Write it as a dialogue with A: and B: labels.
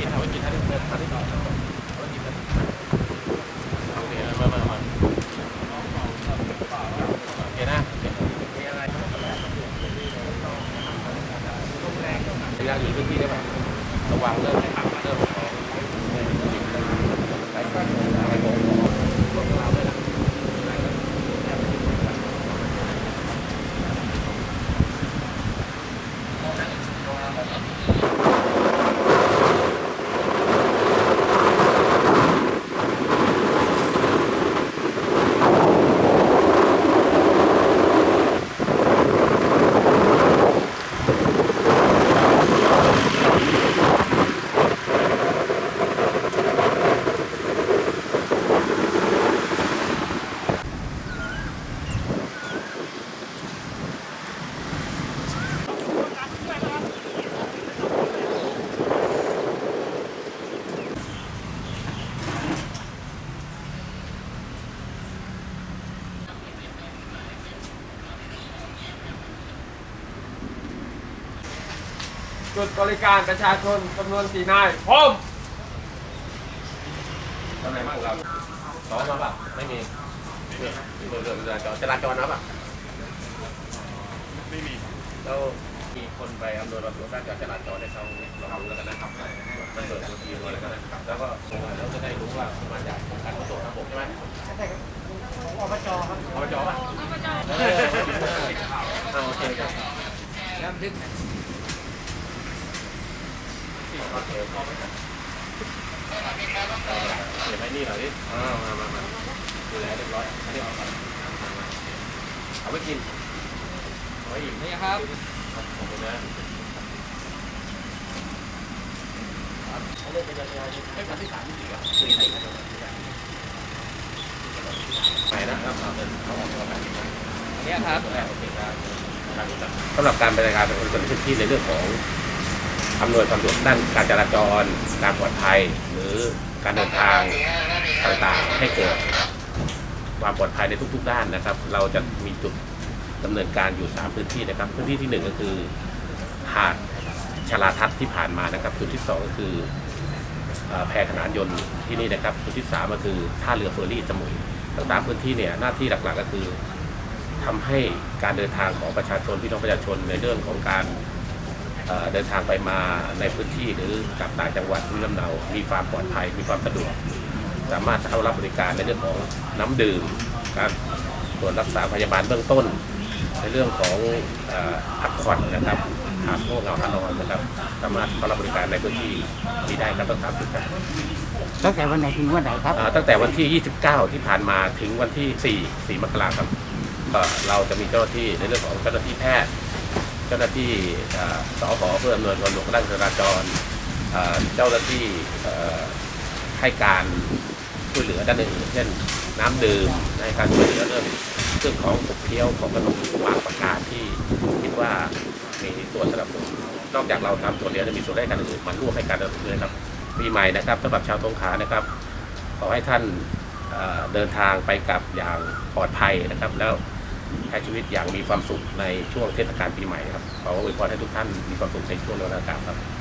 A: กินทำให้กิจให้ได้
B: เพื่นทำได้ก่อน
A: จุดบริการประชาชนจำนวนสี่นายพร้อม
B: ทำไมบ้างเราซ้อมมาป่ะไม่มีเนี่ยเรื่องเรื่องจราจรจราจรนะป่ะ
C: ไม่มี
B: แล้วมีคนไปอำนวยความสะดวกด้านการจราจรให้เขาเนี่ยเรารู้แล้วกันนะครับมันเปิดตัวทีมาแล้วกันนะครับแล้วก็เราจะได้รู้ว่ามาจากการขนส่งทางบกใช่ไหม
A: อบจครับ
B: อบจป่ะเออเอาโอเคครับ
A: เริ่มดึก
B: โอเคพอไหมครับเดี๋ยวไปนี่หน่อยดิอ้าวมามามาดูแลเรียบร้อยอันนี้เอาไปเอาไว้กินเอาไว้อิ่ม
A: นี่ครับ
B: ขอบคุณนะเล่นเป็นยังไงให้วันที่สามที่สี่อะสี่สี่ไปนะครับเอาเป็นเขาออกมาแบบนี้นะ
A: นี่ครับ
B: แรกโอเคครับสำหรับการบริการเป็นคนพื้นที่ในเรื่องของ อำนวยความสะดวกด้านการจราจรการปลอดภัย หรือการเดินทางต่างๆ ให้เกิดความปลอดภัยในทุก ๆ ด้านนะครับ เราจะมีจุดดำเนินการอยู่ 3 พื้นที่นะครับ พื้นที่ที่หนึ่งก็คือหาดชลาทัศน์ที่ผ่านมานะครับ จุดที่สองก็คือเอ่อแพขนานยนต์ที่นี่นะครับ จุดที่สามก็คือท่าเรือเฟอร์รี่สมุยทั้งสามพื้นที่เนี่ยหน้าที่หลักๆก็คือทำให้การเดินทางของประชาชนพี่น้องประชาชนในเรื่องของการ เอ่อเดินทางไปมาในพื้นที่หรือกลับต่างจังหวัดที่ลำเนา มีความปลอดภัย มีความสะดวก สามารถเข้ารับบริการในเรื่องของน้ำดื่มการตรวจรักษาพยาบาลเบื้องต้น ในเรื่องของเอ่อพักผ่อนนะครับหากง่วงเหงาหานอนนะครับสามารถเข้ารับบริการในพื้นที่นี้ได้ครับทั้งสามจุดครับ
D: ตั้งแต่วันไหนถึงวันไหนครับ
B: อ่าตั้งแต่วันที่ 29 ที่ผ่านมาถึงวันที่ 4 4 มกราคมครับก็เราจะมีเจ้าหน้าที่ในเรื่องของเจ้าหน้าที่แพทย์ เจ้าหน้าที่สอขอเพื่ออำนวยความสะดวกด้านจราจรเจ้าหน้าที่ให้การช่วยเหลือด้านอื่นเช่นน้ำดื่มในการช่วยเหลือเรื่องเรื่องของสุกเคี้ยวของขนมบางประการที่คิดว่ามีส่วนสนับสนุนนอกจากเราทำตัวเดียวจะมีส่วนได้การอื่นมาร่วมให้การดำเนินด้วยครับปีใหม่นะครับสำหรับชาวสงขานะครับ ขอให้ท่านเอ่อเดินทางไปกลับอย่างปลอดภัยนะครับแล้ว ใช้ชีวิตอย่างมีความสุขในช่วงเทศกาลปีใหม่ครับขออวยพรให้ทุกท่านมีความสุขในช่วงเทศกาลครับ